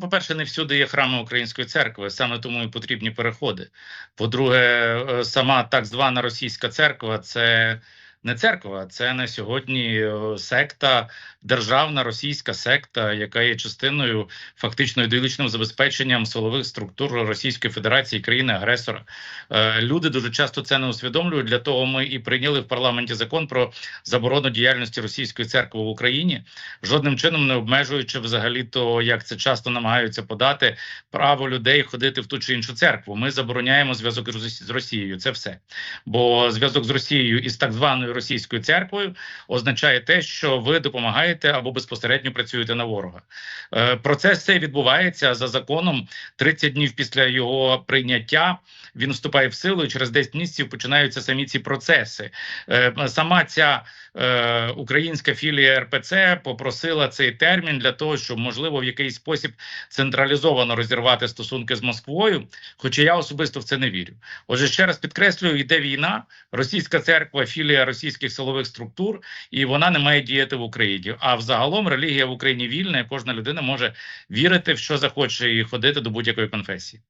По-перше, не всюди є храми української церкви, саме тому і потрібні переходи. По-друге, е, сама так звана російська церква це не церква, це на сьогодні е, секта, державна російська секта, яка є частиною фактично ідеологічним забезпеченням силових структур Російської Федерації, країни-агресора. Е, Люди дуже часто це не усвідомлюють. Для того ми і прийняли в парламенті закон про заборону діяльності російської церкви в Україні, жодним чином не обмежуючи взагалі то, як це часто намагаються подати право людей ходити в ту чи іншу церкву. Ми забороняємо зв'язок з Росією. Це все. Бо зв'язок з Росією і з так званою російською церквою означає те, що ви допомагаєте або безпосередньо працюєте на ворога. Е, Процес цей відбувається за законом 30 днів після його прийняття. Він вступає в силу, і через 10 місяців починаються самі ці процеси. Е, Сама ця е, українська філія РПЦ попросила цей термін для того, щоб можливо в якийсь спосіб централізовано розірвати стосунки з Москвою. Хоча я особисто в це не вірю. Отже, ще раз підкреслюю, йде війна, російська церква, філія російських силових структур, і вона не має діяти в Україні. А взагалом релігія в Україні вільна, і кожна людина може вірити в що захоче і ходити до будь-якої конфесії.